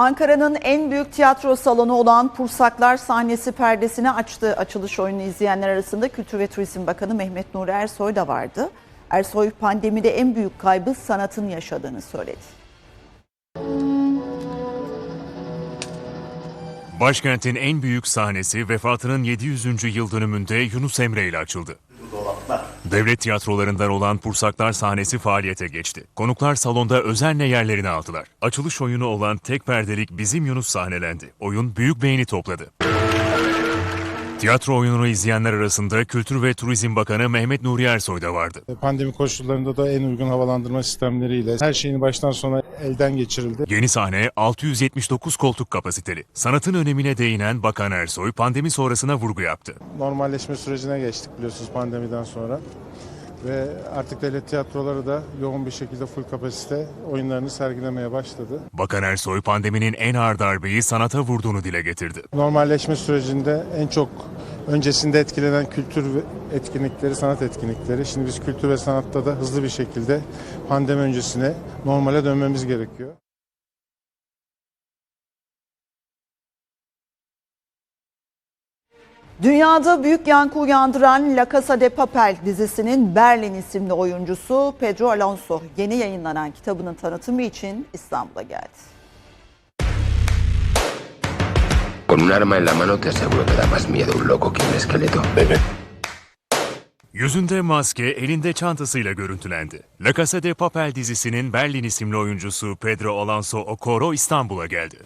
Ankara'nın en büyük tiyatro salonu olan Pursaklar sahnesi perdesini açtı. Açılış oyunu izleyenler arasında Kültür ve Turizm Bakanı Mehmet Nuri Ersoy da vardı. Ersoy pandemide en büyük kaybı sanatın yaşadığını söyledi. Başkentin en büyük sahnesi vefatının 700. yıl dönümünde Yunus Emre ile açıldı. Devlet tiyatrolarından olan Pursaklar sahnesi faaliyete geçti. Konuklar salonda özenle yerlerini aldılar. Açılış oyunu olan tek perdelik Bizim Yunus sahnelendi. Oyun büyük beğeni topladı. Tiyatro oyununu izleyenler arasında Kültür ve Turizm Bakanı Mehmet Nuri Ersoy da vardı. Pandemi koşullarında da en uygun havalandırma sistemleriyle her şeyini baştan sona elden geçirildi. Yeni sahne 679 koltuk kapasiteli. Sanatın önemine değinen Bakan Ersoy pandemi sonrasına vurgu yaptı. Normalleşme sürecine geçtik biliyorsunuz pandemiden sonra. Ve artık devlet tiyatroları da yoğun bir şekilde full kapasite oyunlarını sergilemeye başladı. Bakan Ersoy pandeminin en ağır darbeyi sanata vurduğunu dile getirdi. Normalleşme sürecinde en çok öncesinde etkilenen kültür etkinlikleri, sanat etkinlikleri. Şimdi biz kültür ve sanatta da hızlı bir şekilde pandemi öncesine normale dönmemiz gerekiyor. Dünyada büyük yankı uyandıran La Casa de Papel dizisinin Berlin isimli oyuncusu Pedro Alonso yeni yayınlanan kitabının tanıtımı için İstanbul'a geldi. Con un arma en la mano te aseguro que da más miedo un loco que un esqueleto. Yüzünde maske, elinde çantasıyla görüntülendi. La Casa de Papel dizisinin Berlin isimli oyuncusu Pedro Alonso Okoro İstanbul'a geldi.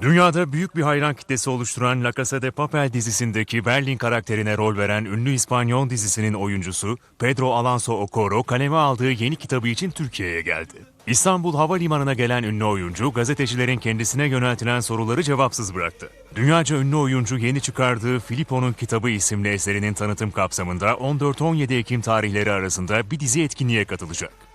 Dünyada büyük bir hayran kitlesi oluşturan La Casa de Papel dizisindeki Berlin karakterine rol veren ünlü İspanyol dizisinin oyuncusu Pedro Alonso Okoro kaleme aldığı yeni kitabı için Türkiye'ye geldi. İstanbul Havalimanı'na gelen ünlü oyuncu gazetecilerin kendisine yöneltilen soruları cevapsız bıraktı. Dünyaca ünlü oyuncu yeni çıkardığı Filippo'nun Kitabı isimli eserinin tanıtım kapsamında 14-17 Ekim tarihleri arasında bir dizi etkinliğe katılacak.